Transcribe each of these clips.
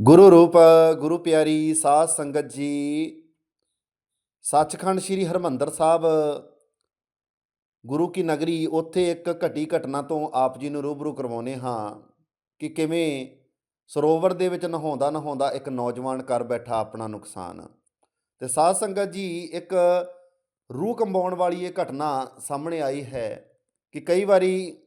ਗੁਰੂ ਰੂਪ, ਗੁਰੂ ਪਿਆਰੀ, ਸਾਧ ਸੰਗਤ ਜੀ। ਸੱਚਖੰਡ ਸ੍ਰੀ ਹਰਮੰਦਰ ਸਾਹਿਬ, ਗੁਰੂ ਕੀ ਨਗਰੀ, ਉੱਥੇ ਇੱਕ ਘਟੀ ਘਟਨਾ ਤੋਂ ਆਪ ਜੀ ਨੂੰ ਰੂਬਰੂ ਕਰਵਾਉਨੇ ਹਾਂ ਕਿ ਕਿਵੇਂ ਸਰੋਵਰ ਦੇ ਵਿੱਚ ਨਹਾਉਂਦਾ ਨਹਾਉਂਦਾ ਇੱਕ ਨੌਜਵਾਨ ਕਰ ਬੈਠਾ ਆਪਣਾ ਨੁਕਸਾਨ। ਤੇ ਸਾਧ ਸੰਗਤ ਜੀ, ਇੱਕ ਰੂਹ ਕੰਬਾਉਣ ਵਾਲੀ ਇਹ ਘਟਨਾ ਸਾਹਮਣੇ ਆਈ ਹੈ ਕਿ ਕਈ ਵਾਰੀ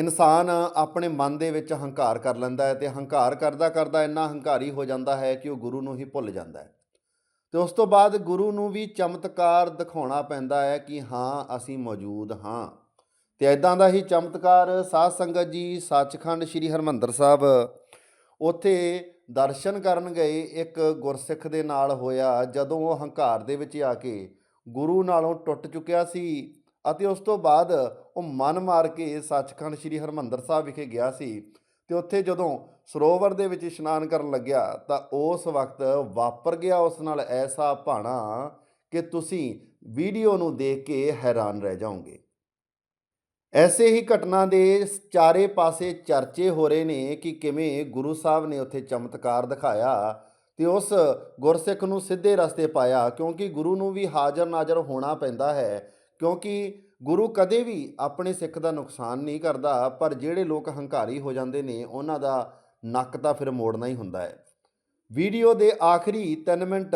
ਇਨਸਾਨ ਆਪਣੇ ਮਨ ਦੇ ਵਿੱਚ ਹੰਕਾਰ ਕਰ ਲੈਂਦਾ ਹੈ ਤੇ ਹੰਕਾਰ ਕਰਦਾ ਕਰਦਾ ਇੰਨਾ ਹੰਕਾਰੀ ਹੋ ਜਾਂਦਾ ਹੈ ਕਿ ਉਹ ਗੁਰੂ ਨੂੰ ਹੀ ਭੁੱਲ ਜਾਂਦਾ ਹੈ। ਤੇ ਉਸ ਤੋਂ ਬਾਅਦ ਗੁਰੂ ਨੂੰ ਵੀ ਚਮਤਕਾਰ ਦਿਖਾਉਣਾ ਪੈਂਦਾ ਹੈ ਕਿ ਹਾਂ, ਅਸੀਂ ਮੌਜੂਦ ਹਾਂ। ਤੇ ਐਦਾਂ ਦਾ ਹੀ ਚਮਤਕਾਰ ਸਾਧ ਸੰਗਤ ਜੀ ਸੱਚਖੰਡ ਸ੍ਰੀ ਹਰਮੰਦਰ ਸਾਹਿਬ ਉੱਥੇ ਦਰਸ਼ਨ ਕਰਨ ਗਏ ਇੱਕ ਗੁਰਸਿੱਖ ਦੇ ਨਾਲ ਹੋਇਆ, ਜਦੋਂ ਉਹ ਹੰਕਾਰ ਦੇ ਵਿੱਚ ਆ ਕੇ ਗੁਰੂ ਨਾਲੋਂ ਟੁੱਟ ਚੁੱਕਿਆ ਸੀ। ਅਤੇ ਉਸ ਤੋਂ ਬਾਅਦ ਉਹ ਮਨ ਮਾਰ ਕੇ ਸੱਚਖੰਡ ਸ੍ਰੀ ਹਰਮੰਦਰ ਸਾਹਿਬ ਵਿਖੇ ਗਿਆ ਸੀ। ਤੇ ਉੱਥੇ ਜਦੋਂ ਸਰੋਵਰ ਦੇ ਵਿੱਚ ਇਸ਼ਨਾਨ ਕਰਨ ਲੱਗਿਆ, ਤਾਂ ਉਸ ਵਕਤ ਵਾਪਰ ਗਿਆ ਉਸ ਨਾਲ ਐਸਾ ਭਾਣਾ ਕਿ ਤੁਸੀਂ ਵੀਡੀਓ ਨੂੰ ਦੇਖ ਕੇ ਹੈਰਾਨ ਰਹਿ ਜਾਓਗੇ। ਐਸੇ ਹੀ ਘਟਨਾ ਦੇ ਚਾਰੇ ਪਾਸੇ ਚਰਚੇ ਹੋ ਰਹੇ ਨੇ ਕਿ ਕਿਵੇਂ ਗੁਰੂ ਸਾਹਿਬ ਨੇ ਉੱਥੇ ਚਮਤਕਾਰ ਦਿਖਾਇਆ ਤੇ ਉਸ ਗੁਰਸਿੱਖ ਨੂੰ ਸਿੱਧੇ ਰਸਤੇ ਪਾਇਆ, ਕਿਉਂਕਿ ਗੁਰੂ ਨੂੰ ਵੀ ਹਾਜ਼ਰ ਨਾਜ਼ਰ ਹੋਣਾ ਪੈਂਦਾ ਹੈ। ਕਿਉਂਕਿ ਗੁਰੂ ਕਦੇ ਵੀ ਆਪਣੇ ਸਿੱਖ ਦਾ ਨੁਕਸਾਨ ਨਹੀਂ ਕਰਦਾ, ਪਰ ਜਿਹੜੇ ਲੋਕ ਹੰਕਾਰੀ ਹੋ ਜਾਂਦੇ ਨੇ, ਉਹਨਾਂ ਦਾ ਨੱਕ ਤਾਂ ਫਿਰ ਮੋੜਨਾ ਹੀ ਹੁੰਦਾ ਹੈ। ਵੀਡੀਓ ਦੇ ਆਖਰੀ 3 ਮਿੰਟ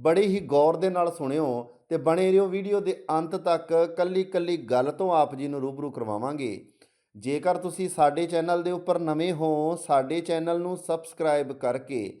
ਬੜੇ ਹੀ ਗੌਰ ਦੇ ਨਾਲ ਸੁਣਿਓ ਤੇ ਬਣੇ ਰਹੋ ਵੀਡੀਓ ਦੇ ਅੰਤ ਤੱਕ ਕੱਲੀ ਕੱਲੀ ਗੱਲ ਤੋਂ ਆਪ ਜੀ ਨੂੰ ਰੂਬਰੂ ਕਰਵਾਵਾਂਗੇ। ਜੇਕਰ ਤੁਸੀਂ ਸਾਡੇ ਚੈਨਲ ਦੇ ਉੱਪਰ ਨਵੇਂ ਹੋ, ਸਾਡੇ ਚੈਨਲ ਨੂੰ ਸਬਸਕ੍ਰਾਈਬ ਕਰਕੇ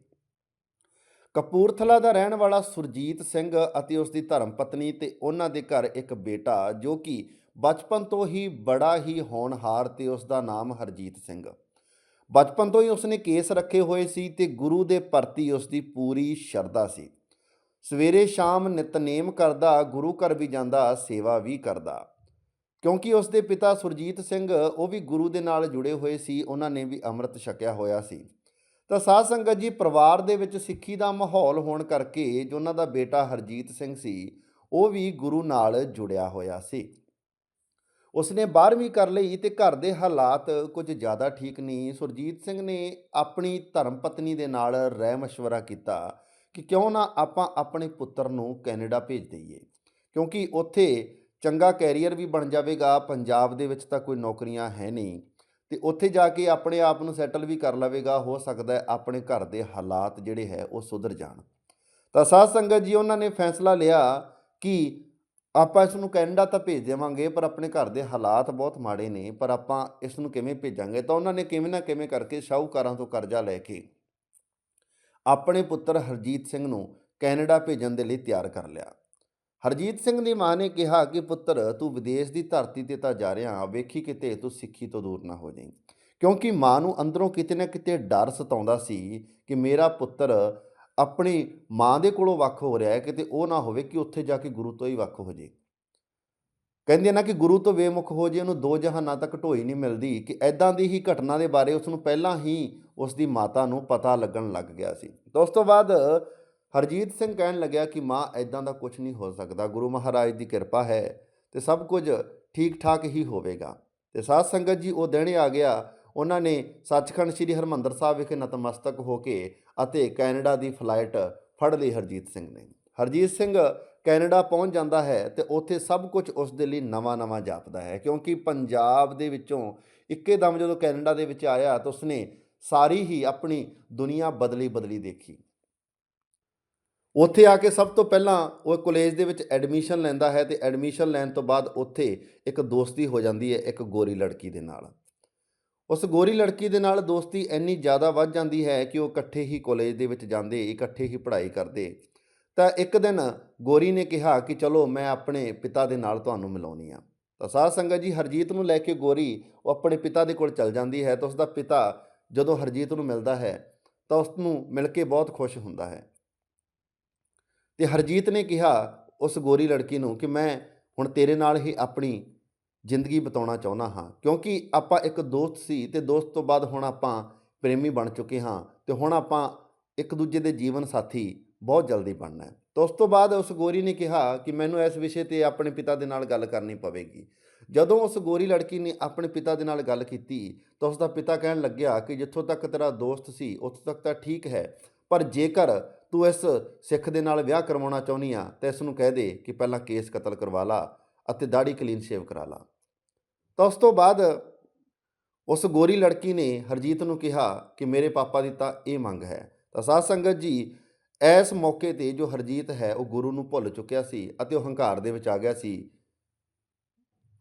ਕਪੂਰਥਲਾ ਦਾ ਰਹਿਣ ਵਾਲਾ ਸੁਰਜੀਤ ਸਿੰਘ ਅਤੇ ਉਸ ਦੀ ਧਰਮ ਪਤਨੀ ਤੇ ਉਹਨਾਂ ਦੇ ਘਰ ਇੱਕ ਬੇਟਾ ਜੋ ਕਿ ਬਚਪਨ ਤੋਂ ਹੀ ਬੜਾ ਹੀ ਹੋਣਹਾਰ ਤੇ ਉਸ ਦਾ ਨਾਮ ਹਰਜੀਤ ਸਿੰਘ। ਬਚਪਨ ਤੋਂ ਹੀ ਉਸਨੇ ਕੇਸ ਰੱਖੇ ਹੋਏ ਸੀ ਤੇ ਗੁਰੂ ਦੇ ਪ੍ਰਤੀ ਉਸ ਦੀ ਪੂਰੀ ਸ਼ਰਧਾ ਸੀ। ਸਵੇਰੇ ਸ਼ਾਮ ਨਿਤਨੇਮ ਕਰਦਾ, ਗੁਰੂ ਘਰ ਵੀ ਜਾਂਦਾ, ਸੇਵਾ ਵੀ ਕਰਦਾ। ਕਿਉਂਕਿ ਉਸ ਦੇ ਪਿਤਾ ਸੁਰਜੀਤ ਸਿੰਘ, ਉਹ ਵੀ ਗੁਰੂ ਦੇ ਨਾਲ ਜੁੜੇ ਹੋਏ ਸੀ, ਉਹਨਾਂ ਨੇ ਵੀ ਅੰਮ੍ਰਿਤ ਛਕਿਆ ਹੋਇਆ ਸੀ। ਤਾਂ ਸਾਧ ਸੰਗਤ ਜੀ, ਪਰਿਵਾਰ ਦੇ ਵਿੱਚ ਸਿੱਖੀ ਦਾ ਮਾਹੌਲ ਹੋਣ ਕਰਕੇ ਜੋ ਉਹਨਾਂ ਦਾ ਬੇਟਾ ਹਰਜੀਤ ਸਿੰਘ ਸੀ, ਉਹ ਵੀ ਗੁਰੂ ਨਾਲ ਜੁੜਿਆ ਹੋਇਆ ਸੀ। ਉਸਨੇ 12ਵੀਂ ਕਰ ਲਈ ਤੇ ਘਰ ਦੇ ਹਾਲਾਤ ਕੁਝ ਜ਼ਿਆਦਾ ਠੀਕ ਨਹੀਂ। ਸੁਰਜੀਤ ਸਿੰਘ ਨੇ ਆਪਣੀ ਧਰਮ ਪਤਨੀ ਦੇ ਨਾਲ ਰਹਿ ਮਸ਼ਵਰਾ ਕੀਤਾ ਕਿ ਕਿਉਂ ਨਾ ਆਪਾਂ ਆਪਣੇ ਪੁੱਤਰ ਨੂੰ ਕੈਨੇਡਾ ਭੇਜ ਦਈਏ। ਕਿਉਂਕਿ ਉੱਥੇ ਚੰਗਾ ਕੈਰੀਅਰ ਵੀ ਬਣ ਜਾਵੇਗਾ, ਪੰਜਾਬ ਦੇ ਵਿੱਚ ਤਾਂ ਕੋਈ ਨੌਕਰੀਆਂ ਹੈ ਨਹੀਂ। ਤੇ ਉੱਥੇ ਜਾ ਕੇ ਆਪਣੇ ਆਪ ਨੂੰ ਸੈਟਲ ਵੀ ਕਰ ਲਵੇਗਾ, ਹੋ ਸਕਦਾ ਹੈ ਆਪਣੇ ਘਰ ਦੇ ਹਾਲਾਤ ਜਿਹੜੇ ਹੈ ਉਹ ਸੁਧਰ ਜਾਣ। ਤਾਂ ਸਾਧ ਸੰਗਤ ਜੀ, ਉਹਨਾਂ ਨੇ ਫੈਸਲਾ ਲਿਆ ਕਿ ਆਪਾਂ ਇਸ ਨੂੰ ਕੈਨੇਡਾ ਤਾਂ ਭੇਜ ਦੇਵਾਂਗੇ, ਪਰ ਆਪਣੇ ਘਰ ਦੇ ਹਾਲਾਤ ਬਹੁਤ ਮਾੜੇ ਨੇ, ਪਰ ਆਪਾਂ ਇਸ ਨੂੰ ਕਿਵੇਂ ਭੇਜਾਂਗੇ? ਤਾਂ ਉਹਨਾਂ ਨੇ ਕਿਵੇਂ ਨਾ ਕਿਵੇਂ ਕਰਕੇ ਸ਼ਾਹੂਕਾਰਾਂ ਤੋਂ ਕਰਜ਼ਾ ਲੈ ਕੇ ਆਪਣੇ ਪੁੱਤਰ ਹਰਜੀਤ ਸਿੰਘ ਨੂੰ ਕੈਨੇਡਾ ਭੇਜਣ ਦੇ ਲਈ ਤਿਆਰ ਕਰ ਲਿਆ। ਹਰਜੀਤ ਸਿੰਘ ਦੀ ਮਾਂ ਨੇ ਕਿਹਾ ਕਿ, ਪੁੱਤਰ, ਤੂੰ ਵਿਦੇਸ਼ ਦੀ ਧਰਤੀ ਤੇ ਤਾਂ ਜਾ ਰਿਹਾ ਵੇਖੀ ਕਿਤੇ ਤੂੰ ਸਿੱਖੀ ਤੋਂ ਦੂਰ ਨਾ ਹੋ ਜਾਈਂ। ਕਿਉਂਕਿ ਮਾਂ ਨੂੰ ਅੰਦਰੋਂ ਕਿਤੇ ਨਾ ਕਿਤੇ ਡਰ ਸਤਾਉਂਦਾ ਸੀ ਕਿ ਮੇਰਾ ਪੁੱਤਰ ਆਪਣੀ ਮਾਂ ਦੇ ਕੋਲੋਂ ਵੱਖ ਹੋ ਰਿਹਾ ਹੈ, ਕਿਤੇ ਉਹ ਨਾ ਹੋਵੇ ਕਿ ਉੱਥੇ ਜਾ ਕੇ ਗੁਰੂ ਤੋਂ ਹੀ ਵੱਖ ਹੋ ਜੇ। ਕਹਿੰਦੇ ਨਾ ਕਿ ਗੁਰੂ ਤੋਂ ਬੇਮੁਖ ਹੋ ਜੇ, ਉਹਨੂੰ ਦੋ ਜਹਾਨਾਂ ਤੱਕ ਢੋਈ ਨਹੀਂ ਮਿਲਦੀ। ਕਿ ਐਦਾਂ ਦੀ ਹੀ ਘਟਨਾ ਦੇ ਬਾਰੇ ਉਸ ਨੂੰ ਪਹਿਲਾਂ ਹੀ ਉਸ ਦੀ ਮਾਤਾ ਨੂੰ ਪਤਾ ਲੱਗਣ ਲੱਗ ਗਿਆ ਸੀ। ਤਾਂ ਉਸ ਤੋਂ ਬਾਅਦ ਹਰਜੀਤ ਸਿੰਘ ਕਹਿਣ ਲੱਗਿਆ ਕਿ ਮਾਂ ਐਦਾਂ ਦਾ ਕੁਝ ਨਹੀਂ ਹੋ ਸਕਦਾ। ਗੁਰੂ ਮਹਾਰਾਜ ਦੀ ਕਿਰਪਾ ਹੈ ਤੇ ਸਭ ਕੁਝ ਠੀਕ ਠਾਕ ਹੀ ਹੋਵੇਗਾ। ਤੇ ਸਾਧ ਸੰਗਤ ਜੀ, ਉਹ ਦਿਨ ਆ ਗਿਆ। ਉਹਨਾਂ ਨੇ ਸੱਚਖੰਡ ਸ੍ਰੀ ਹਰਮੰਦਰ ਸਾਹਿਬ ਵਿਖੇ ਨਤਮਸਤਕ ਹੋ ਕੇ ਅਤੇ ਕੈਨੇਡਾ ਦੀ ਫਲਾਈਟ ਫੜ ਲਈ ਹਰਜੀਤ ਸਿੰਘ ਨੇ। ਹਰਜੀਤ ਸਿੰਘ ਕੈਨੇਡਾ ਪਹੁੰਚ ਜਾਂਦਾ ਹੈ ਤੇ ਉੱਥੇ ਸਭ ਕੁਝ ਉਸ ਦੇ ਲਈ ਨਵਾਂ-ਨਵਾਂ ਜਾਪਦਾ ਹੈ ਕਿਉਂਕਿ ਪੰਜਾਬ ਦੇ ਵਿੱਚੋਂ ਇੱਕੇ ਦਮ ਜਦੋਂ ਕੈਨੇਡਾ ਦੇ ਵਿੱਚ ਆਇਆ ਤਾਂ ਉਸਨੇ ਸਾਰੀ ਹੀ ਆਪਣੀ ਦੁਨੀਆ ਬਦਲੀ ਬਦਲੀ ਦੇਖੀ। ਉੱਥੇ ਆ ਕੇ ਸਭ ਤੋਂ ਪਹਿਲਾਂ ਉਹ ਕਾਲਜ ਦੇ ਵਿੱਚ ਐਡਮਿਸ਼ਨ ਲੈਂਦਾ ਹੈ ਤੇ ਐਡਮਿਸ਼ਨ ਲੈਣ ਤੋਂ ਬਾਅਦ ਉੱਥੇ ਇੱਕ ਦੋਸਤੀ ਹੋ ਜਾਂਦੀ ਹੈ, ਇੱਕ ਗੋਰੀ ਲੜਕੀ ਦੇ ਨਾਲ। ਉਸ ਗੋਰੀ ਲੜਕੀ ਦੇ ਨਾਲ ਦੋਸਤੀ ਇੰਨੀ ਜ਼ਿਆਦਾ ਵੱਧ ਜਾਂਦੀ ਹੈ ਕਿ ਉਹ ਇਕੱਠੇ ਹੀ ਕਾਲਜ ਦੇ ਵਿੱਚ ਜਾਂਦੇ, ਇਕੱਠੇ ਹੀ ਪੜ੍ਹਾਈ ਕਰਦੇ। ਤਾਂ ਇੱਕ ਦਿਨ ਗੋਰੀ ਨੇ ਕਿਹਾ ਕਿ ਚਲੋ ਮੈਂ ਆਪਣੇ ਪਿਤਾ ਦੇ ਨਾਲ ਤੁਹਾਨੂੰ ਮਿਲਾਉਣੀ ਆ। ਤਾਂ ਸਾਧ ਸੰਗਤ ਜੀ ਹਰਜੀਤ ਨੂੰ ਲੈ ਕੇ ਗੋਰੀ ਉਹ ਆਪਣੇ ਪਿਤਾ ਦੇ ਕੋਲ ਚਲ ਜਾਂਦੀ ਹੈ ਤਾਂ ਉਸ ਦਾ ਪਿਤਾ ਜਦੋਂ ਹਰਜੀਤ ਨੂੰ ਮਿਲਦਾ ਹੈ ਤਾਂ ਉਸ ਨੂੰ ਮਿਲ ਕੇ ਬਹੁਤ ਖੁਸ਼ ਹੁੰਦਾ ਹੈ। ਤੇ ਹਰਜੀਤ ਨੇ ਕਿਹਾ ਉਸ ਗੋਰੀ ਲੜਕੀ ਨੂੰ ਕਿ ਮੈਂ ਹੁਣ ਤੇਰੇ ਨਾਲ ਹੀ ਆਪਣੀ ਜ਼ਿੰਦਗੀ ਬਿਤਾਉਣਾ ਚਾਹੁੰਦਾ ਹਾਂ, ਕਿਉਂਕਿ ਆਪਾਂ ਇੱਕ ਦੋਸਤ ਸੀ ਤੇ ਦੋਸਤ ਤੋਂ ਬਾਅਦ ਹੁਣ ਆਪਾਂ ਪ੍ਰੇਮੀ ਬਣ ਚੁੱਕੇ ਹਾਂ ਤੇ ਹੁਣ ਆਪਾਂ ਇੱਕ ਦੂਜੇ ਦੇ ਜੀਵਨ ਸਾਥੀ ਬਹੁਤ ਜਲਦੀ ਬਣਨਾ ਹੈ। ਤਾਂ ਉਸ ਤੋਂ ਬਾਅਦ ਉਸ ਗੋਰੀ ਨੇ ਕਿਹਾ ਕਿ ਮੈਨੂੰ ਇਸ ਵਿਸ਼ੇ ਤੇ ਆਪਣੇ ਪਿਤਾ ਦੇ ਨਾਲ ਗੱਲ ਕਰਨੀ ਪਵੇਗੀ। ਜਦੋਂ ਉਸ ਗੋਰੀ ਲੜਕੀ ਨੇ ਆਪਣੇ ਪਿਤਾ ਦੇ ਨਾਲ ਗੱਲ ਕੀਤੀ ਤਾਂ ਉਸ ਦਾ ਪਿਤਾ ਕਹਿਣ ਲੱਗਿਆ ਕਿ ਜਿੱਥੋਂ ਤੱਕ ਤੇਰਾ ਦੋਸਤ ਸੀ, ਉੱਥੋਂ ਤੱਕ ਤਾਂ ਠੀਕ ਹੈ ਪਰ ਜੇਕਰ ਤੂੰ ਇਸ ਸਿੱਖ ਦੇ ਨਾਲ ਵਿਆਹ ਕਰਵਾਉਣਾ ਚਾਹੁੰਦੀ ਆ, ਤਾਂ ਇਸ ਨੂੰ ਕਹਿ ਦੇ ਕਿ ਪਹਿਲਾਂ ਕੇਸ ਕਤਲ ਕਰਵਾ ਲਾ ਅਤੇ ਦਾੜੀ ਕਲੀਨ ਸ਼ੇਵ ਕਰਾ ਲਾ। ਤਾਂ ਉਸ ਤੋਂ ਬਾਅਦ ਉਸ ਗੋਰੀ ਲੜਕੀ ਨੇ ਹਰਜੀਤ ਨੂੰ ਕਿਹਾ ਕਿ ਮੇਰੇ ਪਾਪਾ ਦੀ ਤਾਂ ਇਹ ਮੰਗ ਹੈ। ਤਾਂ ਸਾਧ ਸੰਗਤ ਜੀ, ਇਸ ਮੌਕੇ ਤੇ ਜੋ ਹਰਜੀਤ ਹੈ, ਉਹ ਗੁਰੂ ਨੂੰ ਭੁੱਲ ਚੁੱਕਿਆ ਸੀ ਅਤੇ ਉਹ ਹੰਕਾਰ ਦੇ ਵਿੱਚ ਆ ਗਿਆ ਸੀ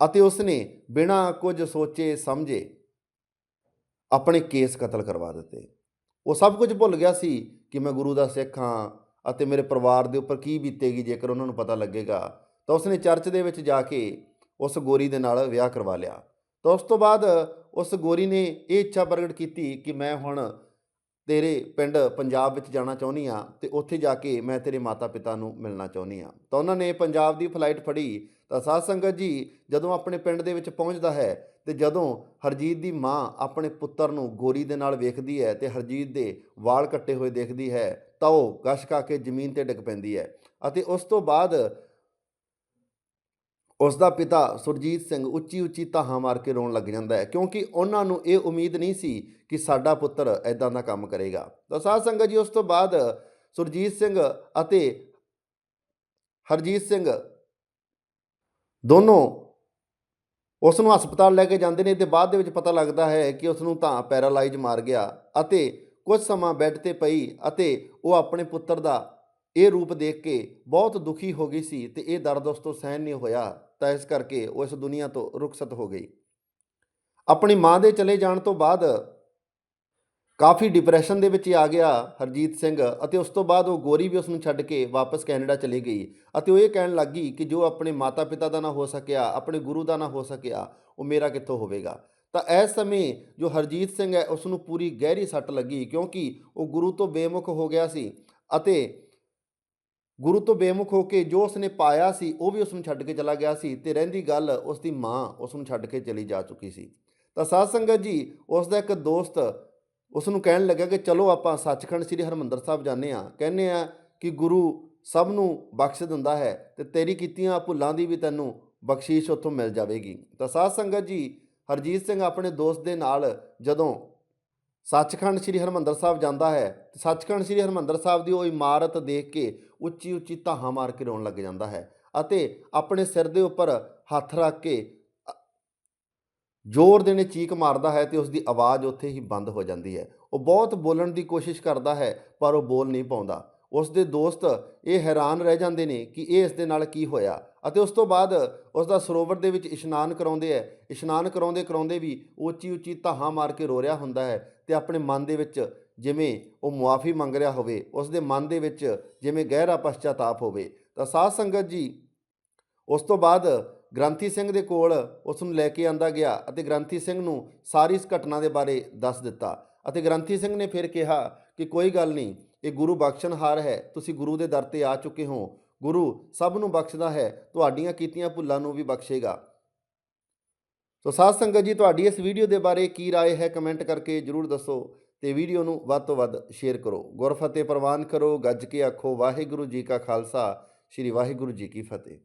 ਅਤੇ ਉਸਨੇ ਬਿਨਾਂ ਕੁਝ ਸੋਚੇ ਸਮਝੇ ਆਪਣੇ ਕੇਸ ਕਤਲ ਕਰਵਾ ਦਿੱਤੇ। ਉਹ ਸਭ ਕੁਝ ਭੁੱਲ ਗਿਆ ਸੀ ਕਿ ਮੈਂ ਗੁਰੂ ਦਾ ਸਿੱਖ ਹਾਂ ਅਤੇ ਮੇਰੇ ਪਰਿਵਾਰ ਦੇ ਉੱਪਰ ਕੀ ਬੀਤੇਗੀ ਜੇਕਰ ਉਹਨਾਂ ਨੂੰ ਪਤਾ ਲੱਗੇਗਾ। ਤਾਂ ਉਸਨੇ ਚਰਚ ਦੇ ਵਿੱਚ ਜਾ ਕੇ ਉਸ ਗੋਰੀ ਦੇ ਨਾਲ ਵਿਆਹ ਕਰਵਾ ਲਿਆ। ਤਾਂ ਉਸ ਤੋਂ ਬਾਅਦ ਉਸ ਗੋਰੀ ਨੇ ਇਹ ਇੱਛਾ ਪ੍ਰਗਟ ਕੀਤੀ ਕਿ ਮੈਂ ਹੁਣ ਤੇਰੇ ਪਿੰਡ ਪੰਜਾਬ ਵਿੱਚ ਜਾਣਾ ਚਾਹੁੰਦੀ ਆ ਤੇ ਉੱਥੇ ਜਾ ਕੇ ਮੈਂ ਤੇਰੇ ਮਾਤਾ-ਪਿਤਾ ਨੂੰ ਮਿਲਣਾ ਚਾਹੁੰਦੀ ਆ ਤਾਂ ਉਹਨਾਂ ਨੇ ਪੰਜਾਬ ਦੀ ਫਲਾਈਟ ਫੜੀ। ਤਾਂ ਸਾਧ ਸੰਗਤ ਜੀ ਜਦੋਂ ਆਪਣੇ ਪਿੰਡ ਦੇ ਵਿੱਚ ਪਹੁੰਚਦਾ ਹੈ ਤੇ ਜਦੋਂ ਹਰਜੀਤ ਦੀ ਮਾਂ ਆਪਣੇ ਪੁੱਤਰ ਨੂੰ ਗੋਰੀ ਦੇ ਨਾਲ ਵੇਖਦੀ ਹੈ ਤੇ ਹਰਜੀਤ ਦੇ ਵਾਲ ਕੱਟੇ ਹੋਏ ਦੇਖਦੀ ਹੈ, ਤਾਂ ਉਹ ਗਸ਼ ਕੇ ਜ਼ਮੀਨ ਤੇ ਡਿੱਗ ਪੈਂਦੀ ਹੈ ਅਤੇ ਉਸ ਤੋਂ ਬਾਅਦ ਉਸ ਦਾ ਪਿਤਾ ਸੁਰਜੀਤ ਸਿੰਘ ਉੱਚੀ ਉੱਚੀ ਧਾਹਾਂ ਮਾਰ ਕੇ ਰੋਣ ਲੱਗ ਜਾਂਦਾ ਹੈ ਕਿਉਂਕਿ ਉਹਨਾਂ ਨੂੰ ਇਹ ਉਮੀਦ ਨਹੀਂ ਸੀ ਕਿ ਸਾਡਾ ਪੁੱਤਰ ਐਦਾਂ ਦਾ ਕੰਮ ਕਰੇਗਾ। ਤਾਂ ਸਾਧ ਸੰਗਤ ਜੀ, ਉਸ ਤੋਂ ਬਾਅਦ ਸੁਰਜੀਤ ਸਿੰਘ ਅਤੇ ਹਰਜੀਤ ਸਿੰਘ ਦੋਨੋਂ ਉਸ ਨੂੰ ਹਸਪਤਾਲ ਲੈ ਕੇ ਜਾਂਦੇ ਨੇ ਤੇ ਬਾਅਦ ਦੇ ਵਿੱਚ ਪਤਾ ਲੱਗਦਾ ਹੈ ਕਿ ਉਸ ਨੂੰ ਤਾਂ ਪੈਰਾਲਾਈਜ਼ ਮਾਰ ਗਿਆ ਅਤੇ ਕੁਝ ਸਮਾਂ ਬੈੱਡ ਤੇ ਪਈ ਅਤੇ ਉਹ ਆਪਣੇ ਪੁੱਤਰ ਦਾ ਇਹ ਰੂਪ ਦੇਖ ਕੇ ਬਹੁਤ ਦੁਖੀ ਹੋ ਗਈ ਸੀ ਤੇ ਇਹ ਦਰਦ ਉਸ ਤੋਂ ਸਹਿਨ ਨਹੀਂ ਹੋਇਆ, ਤਾਂ ਇਸ ਕਰਕੇ ਉਹ ਇਸ ਦੁਨੀਆ ਤੋਂ ਰੁਖਸਤ ਹੋ ਗਈ। ਆਪਣੀ ਮਾਂ ਦੇ ਚਲੇ ਜਾਣ ਤੋਂ ਬਾਅਦ ਕਾਫੀ ਡਿਪਰੈਸ਼ਨ ਦੇ ਵਿੱਚ ਹੀ ਆ ਗਿਆ ਹਰਜੀਤ ਸਿੰਘ ਅਤੇ ਉਸ ਤੋਂ ਬਾਅਦ ਉਹ ਗੋਰੀ ਵੀ ਉਸ ਨੂੰ ਛੱਡ ਕੇ ਵਾਪਸ ਕੈਨੇਡਾ ਚਲੀ ਗਈ ਅਤੇ ਉਹ ਇਹ ਕਹਿਣ ਲੱਗੀ ਕਿ ਜੋ ਆਪਣੇ ਮਾਤਾ-ਪਿਤਾ ਦਾ ਨਾ ਹੋ ਸਕਿਆ, ਆਪਣੇ ਗੁਰੂ ਦਾ ਨਾ ਹੋ ਸਕਿਆ, ਉਹ ਮੇਰਾ ਕਿੱਥੋਂ ਹੋਵੇਗਾ? ਤਾਂ ਇਸ ਸਮੇਂ ਜੋ ਹਰਜੀਤ ਸਿੰਘ ਹੈ ਉਸ ਨੂੰ ਪੂਰੀ ਗਹਿਰੀ ਸੱਟ ਲੱਗੀ ਕਿਉਂਕਿ ਉਹ ਗੁਰੂ ਤੋਂ ਬੇਮੁਖ ਹੋ ਗਿਆ ਸੀ ਅਤੇ ਗੁਰੂ ਤੋਂ ਬੇਮੁਖ ਹੋ ਕੇ ਜੋ ਉਸਨੇ ਪਾਇਆ ਸੀ, ਉਹ ਵੀ ਉਸ ਨੂੰ ਛੱਡ ਕੇ ਚਲਾ ਗਿਆ ਸੀ ਤੇ ਰਹਿੰਦੀ ਗੱਲ ਉਸ ਦੀ ਮਾਂ ਉਸ ਨੂੰ ਛੱਡ ਕੇ ਚਲੀ ਜਾ ਚੁੱਕੀ ਸੀ। ਤਾਂ ਸਾਧ ਸੰਗਤ ਜੀ ਉਸ ਦਾ ਇੱਕ ਦੋਸਤ ਉਸ ਨੂੰ ਕਹਿਣ ਲੱਗਾ ਕਿ ਚਲੋ ਆਪਾਂ ਸੱਚਖੰਡ ਸ੍ਰੀ ਹਰਮੰਦਰ ਸਾਹਿਬ ਜਾਂਦੇ ਆ ਕਹਿੰਦੇ ਆ ਕਿ ਗੁਰੂ ਸਭ ਨੂੰ ਬਖਸ਼ ਦਿੰਦਾ ਹੈ ਤੇ ਤੇਰੀ ਕੀਤੀਆਂ ਭੁੱਲਾਂ ਦੀ ਵੀ ਤੈਨੂੰ ਬਖਸ਼ੀਸ਼ ਉੱਥੋਂ ਮਿਲ ਜਾਵੇਗੀ। ਤਾਂ ਸਾਧ ਸੰਗਤ ਜੀ, ਹਰਜੀਤ ਸਿੰਘ ਆਪਣੇ ਦੋਸਤ ਦੇ ਨਾਲ ਜਦੋਂ ਸੱਚਖੰਡ ਸ੍ਰੀ ਹਰਮੰਦਰ ਸਾਹਿਬ ਜਾਂਦਾ ਹੈ, ਤੇ ਸੱਚਖੰਡ ਸ੍ਰੀ ਹਰਮੰਦਰ ਸਾਹਿਬ ਦੀ ਉਹ ਇਮਾਰਤ ਦੇਖ ਕੇ ਉੱਚੀ ਉੱਚੀ ਧਾਹਾਂ ਮਾਰ ਕੇ ਰੋਣ ਲੱਗ ਜਾਂਦਾ ਹੈ ਅਤੇ ਆਪਣੇ ਸਿਰ ਦੇ ਉੱਪਰ ਹੱਥ ਰੱਖ ਕੇ ਜ਼ੋਰ ਦੇਣੇ ਚੀਕ ਮਾਰਦਾ ਹੈ ਤੇ ਉਸ ਦੀ ਆਵਾਜ਼ ਉੱਥੇ ਹੀ ਬੰਦ ਹੋ ਜਾਂਦੀ ਹੈ। ਉਹ ਬਹੁਤ ਬੋਲਣ ਦੀ ਕੋਸ਼ਿਸ਼ ਕਰਦਾ ਹੈ, ਪਰ ਉਹ ਬੋਲ ਨਹੀਂ ਪਾਉਂਦਾ। ਉਸ ਦੇ ਦੋਸਤ ਇਹ ਹੈਰਾਨ ਰਹਿ ਜਾਂਦੇ ਨੇ ਕਿ ਇਹ ਇਸ ਦੇ ਨਾਲ ਕੀ ਹੋਇਆ ਅਤੇ ਉਸ ਤੋਂ ਬਾਅਦ ਉਸ ਦਾ ਸਰੋਵਰ ਦੇ ਵਿੱਚ ਇਸ਼ਨਾਨ ਕਰਾਉਂਦੇ ਹੈ। ਇਸ਼ਨਾਨ ਕਰਾਉਂਦੇ ਕਰਾਉਂਦੇ ਵੀ ਉੱਚੀ ਉੱਚੀ ਧਾਹਾਂ ਮਾਰ ਕੇ ਰੋ ਰਿਹਾ ਹੁੰਦਾ ਹੈ ਤੇ ਆਪਣੇ ਮਨ ਦੇ ਵਿੱਚ ਜਿਵੇਂ ਉਹ ਮੁਆਫੀ ਮੰਗ ਰਿਹਾ ਹੋਵੇ ਉਸ ਦੇ ਮਨ ਦੇ ਵਿੱਚ ਜਿਵੇਂ ਗਹਿਰਾ ਪਛਤਾਤਾਪ ਹੋਵੇ। ਤਾਂ ਸਾਧ ਸੰਗਤ ਜੀ, ਉਸ ਤੋਂ ਬਾਅਦ ਗ੍ਰੰਥੀ ਸਿੰਘ ਦੇ ਕੋਲ ਉਸ ਨੂੰ ਲੈ ਕੇ ਆਂਦਾ ਗਿਆ ਅਤੇ ਗ੍ਰੰਥੀ ਸਿੰਘ ਨੂੰ ਸਾਰੀ ਇਸ ਘਟਨਾ ਦੇ ਬਾਰੇ ਦੱਸ ਦਿੱਤਾ ਅਤੇ ਗ੍ਰੰਥੀ ਸਿੰਘ ਨੇ ਫਿਰ ਕਿਹਾ ਕਿ ਕੋਈ ਗੱਲ ਨਹੀਂ ਇਹ ਗੁਰੂ ਬਖਸ਼ਣਹਾਰ ਹੈ ਤੁਸੀਂ ਗੁਰੂ ਦੇ ਦਰ ਤੇ ਆ ਚੁੱਕੇ ਹੋ ਗੁਰੂ ਸਭ ਨੂੰ ਬਖਸ਼ਦਾ ਹੈ ਤੁਹਾਡੀਆਂ ਕੀਤੀਆਂ ਭੁੱਲਾਂ ਨੂੰ ਵੀ ਬਖਸ਼ੇਗਾ ਸੋ ਸਾਧ ਸੰਗਤ ਜੀ ਤੁਹਾਡੀ ਇਸ ਵੀਡੀਓ ਦੇ ਬਾਰੇ ਕੀ رائے ਹੈ ਕਮੈਂਟ ਕਰਕੇ ਜਰੂਰ ਦੱਸੋ ਤੇ ਵੀਡੀਓ ਨੂੰ ਵੱਧ ਤੋਂ ਵੱਧ ਸ਼ੇਅਰ ਕਰੋ ਗੁਰਫਤਿਹ ਪ੍ਰਵਾਨ ਕਰੋ ਗੱਜ ਕੇ ਆਖੋ ਵਾਹਿਗੁਰੂ ਜੀ ਕਾ ਖਾਲਸਾ ਸ੍ਰੀ ਵਾਹਿਗੁਰੂ ਜੀ ਕੀ ਫਤਿਹ